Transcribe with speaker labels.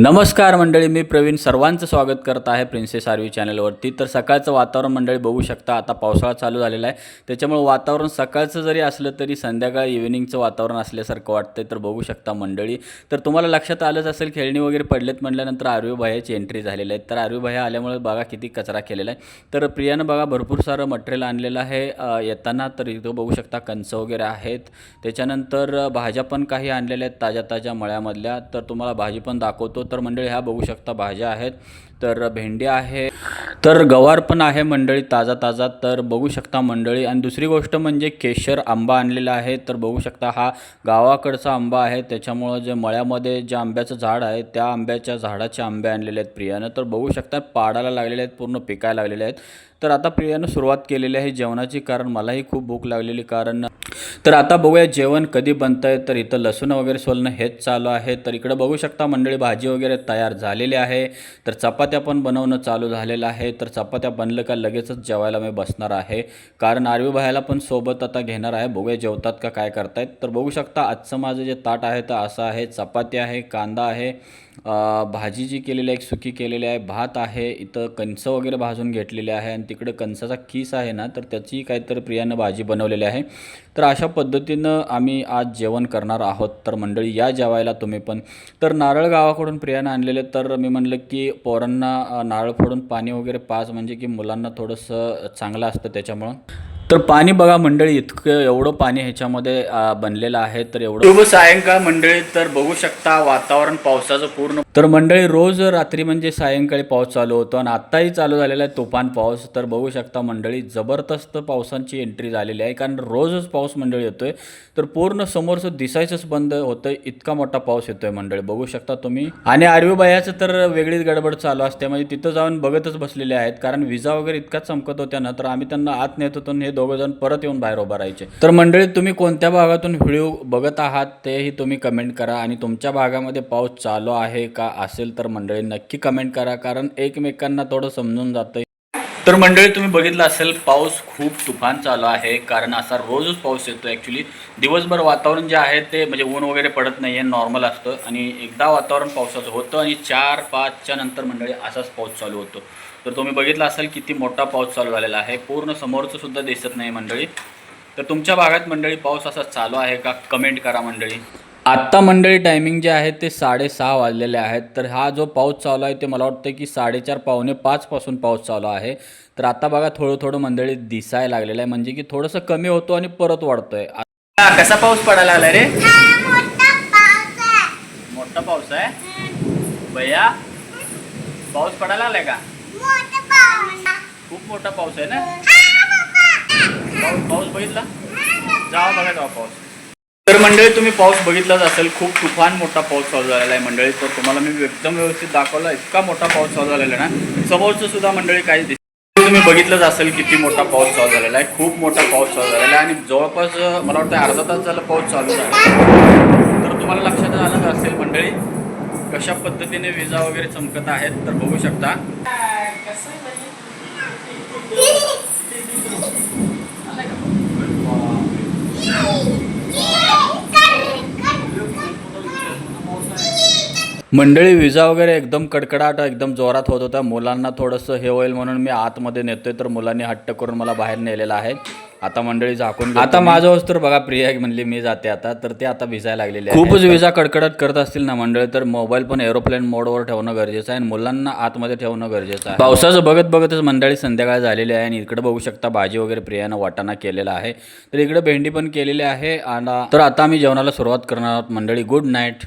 Speaker 1: नमस्कार मंडळी मी प्रवीण. सर्वांचं स्वागत करत आहे प्रिन्सेस आरवी चॅनलवरती. तर सकाळचं वातावरण मंडळी बघू शकता. आता पावसाळा चालू झालेला आहे. त्याच्यामुळे वातावरण सकाळचं जरी असलं तरी संध्याकाळ इव्हिनिंगचं वातावरण असल्यासारखं वाटतंय. तर बघू शकता मंडळी. तर तुम्हाला लक्षात आलंच असेल खेळणी वगैरे पडलेत म्हटल्यानंतर आरवी भयाची एंट्री झालेली आहे. तर आरवी भया आल्यामुळे बघा किती कचरा केलेला आहे. तर प्रियानं बघा भरपूर सारं मटेरियल आणलेलं आहे. येताना तर इथं बघू शकता कंच वगैरे आहेत. त्याच्यानंतर भाज्या पण काही आणलेल्या आहेत ताज्या ताज्या मळ्यामधल्या. तर तुम्हाला भाजी पण दाखवतो. तर मंडळी ह्या बघू शकता भाज्या आहेत. तर भेंडी आहे तर गवार पण आहे मंडळी ताजा ताजा. तर बघू शकता मंडळी. आणि दुसरी गोष्ट म्हणजे केशर आंबा आणलेला आहे. तर बघू शकता हा गावाकडचा आंबा आहे. त्याच्यामुळं जे मळ्यामध्ये जे आंब्याचं झाड आहे त्या आंब्याच्या झाडाचे आंबे आणलेले आहेत प्रियानं. तर बघू शकता पाडायला लागलेले आहेत पूर्ण पिकायला लागलेले आहेत. तर आता प्रियानं सुरुवात केलेली आहे जेवणाची कारण मलाही खूप भूक लागलेली. कारण तर आता बघूया जेवण कधी बनतं आहे तर इथं लसूण वगैरे सोलणं हेच चालू आहे. तर इकडं बघू शकता मंडळी भाजी वगैरे तयार झालेली आहे. तर चपात्या पण बनवणं चालू झालेलं आहे. तर चपात्या बनलं का लगेचच जेवायला मी बसणार आहे. कारण आरवी भायला पण सोबत आता घेणार आहे. बघूया जेवतात का काय करतायत. तर बघू शकता आजचं माझं जे ताट आहे तर असं आहे. चपाती आहे कांदा आहे भाजी जी केलेली आहे एक सुकी केलेली आहे भात आहे इथं कणसं वगैरे भाजून घेतलेले आहे. आणि तिकडे कणसाचा किस आहे ना तर त्याची काहीतरी प्रियानं भाजी बनवलेली आहे. तर अशा पद्धतीनं आम्ही आज जेवण करणार आहोत. तर मंडळी या जेवायला तुम्ही पण. तर नारळ गावाकडून प्रियानं आणलेले. तर मी म्हणलं की पोरांना अ, नारळ फोडून पाणी वगैरे पाच म्हणजे की मुलांना थोडंसं चांगलं असतं त्याच्यामुळं. तर पाणी बघा मंडळी इतकं एवढं पाणी ह्याच्यामध्ये बनलेलं आहे तर एवढं शुभ सायंकाळ मंडळी तर बघू शकता वातावरण पावसाचं पूर्ण. तर मंडळी रोज रात्री म्हणजे सायंकाळी पाऊस चालू होतो आणि आत्ताही चालू झालेला आहे तुफान पाऊस. तर बघू शकता मंडळी जबरदस्त पावसांची एंट्री झालेली आहे कारण रोजच पाऊस मंडळी येतोय. तर पूर्ण समोरचं दिसायचंच बंद होतंय इतका मोठा पाऊस येतोय मंडळी बघू शकता तुम्ही. आणि आरवी बायाचं तर वेगळीच गडबड चालू असते म्हणजे तिथं जाऊन बघतच बसलेले आहेत कारण विजा वगैरे इतका चमकत होत्या ना तर आम्ही त्यांना आत नेत होतो हे दोघंजण परत येऊन बाहेर उभं राहायचे. तर मंडळी तुम्ही कोणत्या भागातून व्हिडिओ बघत आहात तेही तुम्ही कमेंट करा. आणि तुमच्या भागामध्ये पाऊस चालू आहे का असेल तर मंडळी नक्की कमेंट करा. कारण एकमेकांना थोडं समजून जातं तर मंडळी तुम्ही बघितलं असेल पाऊस खूप तुफान चालू आहे. कारण असा रोजच पाऊस येतो ॲक्च्युली दिवसभर वातावरण जे आहे ते म्हणजे ऊन वगैरे पडत नाही आहे नॉर्मल असतं. आणि एकदा वातावरण पावसाचं होतं आणि चार पाचच्या नंतर मंडळी असाच पाऊस चालू होतो. तर तुम्ही बघितलं असेल किती मोठा पाऊस चालू झालेला आहे. पूर्ण समोरचं सुद्धा दिसत नाही मंडळी. तर तुमच्या भागात मंडळी पाऊस असा चालू आहे का? कमेंट करा मंडळी. आत्ता मंडळी टायमिंग जे आहे ते साडेसहा वाजलेले आहेत. तर हा जो पाऊस चालू आहे ते मला वाटतं की साडेचार पावणे पाचपासून पाऊस चालू आहे. तर आता बघा थोडं थोडं मंडळी दिसायला लागलेलं आहे. म्हणजे की थोडंसं कमी होतो आणि परत वाढतोय. कसा पाऊस पडायला लागला रे? मोठा पाऊस आहे. भैया पाऊस पडायला लागलाय का? खूप मोठा पाऊस आहे ना? पाऊस पाऊस बघितला? जावा बघा जावा पाऊस. तर मंडळी तुम्ही पाऊस बघितलाच असेल खूप तुफान मोठा पाऊस चालू झालेला आहे मंडळी. तर तुम्हाला मी एकदम व्यवस्थित दाखवला इतका मोठा पाऊस चालू झालेला आहे ना. समोरचं सुद्धा मंडळी काही दिसत तुम्ही बघितलंच असेल किती मोठा पाऊस चालू झालेला आहे खूप मोठा पाऊस चालू झालेला आहे. आणि जवळपास मला वाटतं अर्धा तास झाला पाऊस चालू झाला तर तुम्हाला लक्षात आलं असेल मंडळी कशा पद्धतीने विजा वगैरे चमकत आहेत तर बघू शकता. मंडळी विजा वगैरे एकदम कडकडाट एकदम जोरात होत होता मुलांना थोडंसं हे होईल म्हणून मी आतमध्ये नेतोय तर मुलांनी हट्ट करून मला बाहेर नेलेलं आहे. आता मंडळी झाकून आता माझं वस्तू तर बघा प्रिया म्हणली मी जाते आता तर ते आता भिजायला लागलेले खूपच विजा कडकडत करत असतील ना मंडळी तर मोबाईल पण एरोप्लेन मोडवर ठेवणं गरजेचं आहे आणि मुलांना आतमध्ये ठेवणं गरजेचं आहे. पावसाचं बघत बघतच मंडळी संध्याकाळ झालेली आहे आणि इकडे बघू शकता भाजी वगैरे प्रियानं वाटाणा केलेला आहे. तर इकडे भेंडी पण केलेली आहे. आणि तर आता आम्ही जेवणाला सुरुवात करणार आहोत मंडळी. Good night